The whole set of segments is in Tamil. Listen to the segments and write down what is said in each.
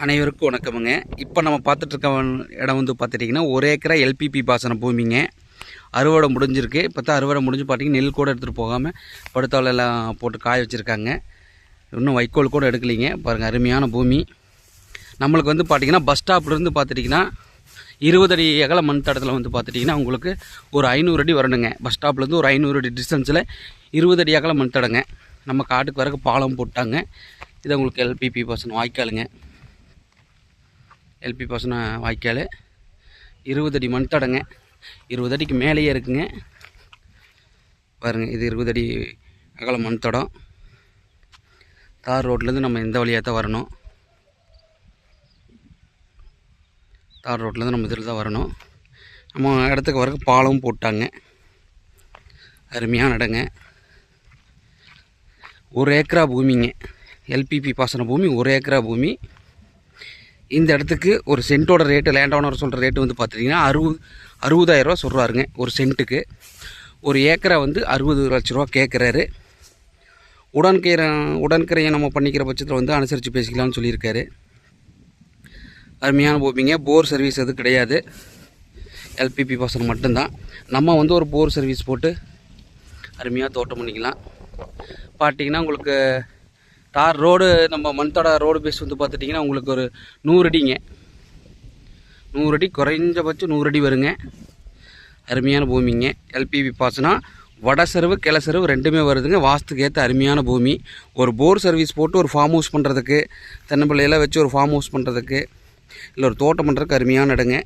அனைவருக்கும் வணக்கமுங்க. இப்போ நம்ம பார்த்துட்ருக்க இடம் வந்து பார்த்துட்டிங்கன்னா ஒரு ஏக்கரா எல்பிபி பாசன பூமிங்க. அறுவடை முடிஞ்சிருக்கு. இப்போ தான் அறுவடை முடிஞ்சு பார்த்தீங்கன்னா நெல் கூட எடுத்துகிட்டு போகாமல் படுத்தாள் எல்லாம் போட்டு காய வச்சுருக்காங்க. இன்னும் வைக்கோல் கூட எடுக்கலைங்க. பாருங்கள் அருமையான பூமி. நம்மளுக்கு வந்து பார்த்திங்கன்னா பஸ் ஸ்டாப்லேருந்து பார்த்துட்டிங்கன்னா இருபது அடி அகல மண் தடத்தில் வந்து பார்த்துட்டிங்கன்னா உங்களுக்கு ஒரு ஐநூறு அடி வரணுங்க. பஸ் ஸ்டாப்லேருந்து ஒரு ஐநூறு அடி டிஸ்டன்ஸில் இருபது அடி அகல மண் தடங்க. நம்ம காட்டுக்கு வரக்கு பாலம் போட்டாங்க. இது உங்களுக்கு எல்பிபி பர்சன் வாய்க்காலுங்க. எல்பி பசன வாய்க்கால். இருபது அடி மண் தடங்க இருபது அடிக்கு மேலேயே இருக்குங்க. பாருங்கள் இது இருபது அடி அகல மண் தடம் தார் ரோட்லேருந்து நம்ம இந்த வழியாக தான் வரணும். தார் ரோட்லேருந்து நம்ம இதில் தான் வரணும். நம்ம இடத்துக்கு வரக்கு பாலமும் போட்டாங்க. அருமையான இடங்க. ஒரு ஏக்கரா பூமிங்க. எல்பிபி பாசன பூமி ஒரு ஏக்கரா பூமி. இந்த இடத்துக்கு ஒரு சென்ட்டோட ரேட்டு லேண்ட் ஓனர் சொல்கிற ரேட்டு வந்து பார்த்துட்டிங்கன்னா அறுபது அறுபதாயிரரூவா சொல்கிறாருங்க ஒரு சென்ட்டுக்கு. ஒரு ஏக்கரை வந்து அறுபது லட்ச ரூபா கேட்குறாரு உடன்கரை உடன்கரையை நம்ம பண்ணிக்கிற பட்சத்தில் வந்து அனுசரித்து பேசிக்கலாம்னு சொல்லியிருக்காரு. அருமையான பூமிங்க போர் சர்வீஸ் எதுவும் கிடையாது. எல்பிபி பசங்க மட்டும்தான். நம்ம வந்து ஒரு போர் சர்வீஸ் போட்டு அருமையாக தோட்டம் பண்ணிக்கலாம். பார்த்தீங்கன்னா உங்களுக்கு தார் ரோடு நம்ம மண்தோட ரோடு பேஸ் வந்து பார்த்துட்டிங்கன்னா உங்களுக்கு ஒரு நூறு அடிங்க. நூறு அடி குறைஞ்சபட்சம் நூறு அடி வருங்க. அருமையான பூமிங்க. எல்பிபி பாசனா வட செருவு கிள செருவு ரெண்டுமே வருதுங்க. வாஸ்துக்கு ஏற்ற அருமையான பூமி. ஒரு போர் சர்வீஸ் போட்டு ஒரு ஃபார்ம் ஹவுஸ் பண்ணுறதுக்கு தென்னம்பிள்ளையெல்லாம் வச்சு ஒரு ஃபார்ம் ஹவுஸ் பண்ணுறதுக்கு இல்லை ஒரு தோட்டம் பண்ணுறதுக்கு அருமையான இடங்க.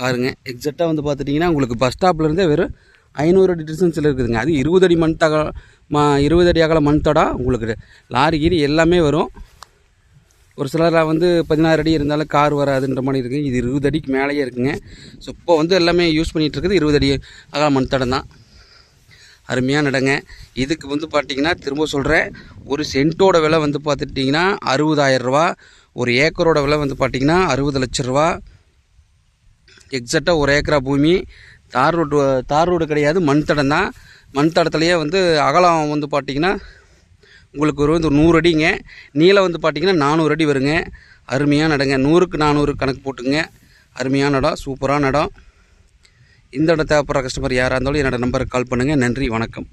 பாருங்க எக்ஸாக்டாக வந்து பார்த்துட்டிங்கன்னா உங்களுக்கு பஸ் ஸ்டாப்லேருந்தே வெறும் ஐநூறு அடி டிஸ்டன்ஸில் இருக்குதுங்க. அது இருபது அடி மண் தக மா இருபது அடி அகல மண் தடம் உங்களுக்கு லாரி கீரி எல்லாமே வரும். ஒரு சிலர் வந்து பதினாறு அடி இருந்தாலும் கார் வராதுன்ற மாதிரி இருக்குது இது இருபது அடிக்கு மேலேயே இருக்குங்க. ஸோ இப்போ வந்து எல்லாமே யூஸ் பண்ணிகிட்டு இருக்குது. இருபது அடி அகல மண் தடம் தான். அருமையான இடங்க. இதுக்கு வந்து பார்த்திங்கன்னா திரும்ப சொல்கிறேன் ஒரு சென்ட்டோட விலை வந்து பார்த்துட்டிங்கன்னா அறுபதாயிரரூவா ஒரு ஏக்கரோட விலை வந்து பார்த்திங்கன்னா அறுபது லட்ச ரூபா. எக்ஸாக்டாக ஒரு ஏக்கரா பூமி தார் ரோடு தார் ரோடு கிடையாது மண் தடம் தான். மண் தடத்துலேயே வந்து அகலம் வந்து பார்த்திங்கன்னா உங்களுக்கு ஒரு வந்து நூறு அடிங்க. நீளம் வந்து பார்த்திங்கன்னா நானூறு அடி வருங்க. அருமையான இடங்க நூறுக்கு நானூறு கணக்கு போட்டுங்க அருமையான இடம் சூப்பரான இடம். இந்த இடம் தேவைப்படுற கஸ்டமர் யாராக இருந்தாலும் என்னோடய நம்பருக்கு கால் பண்ணுங்கள் நன்றி வணக்கம்.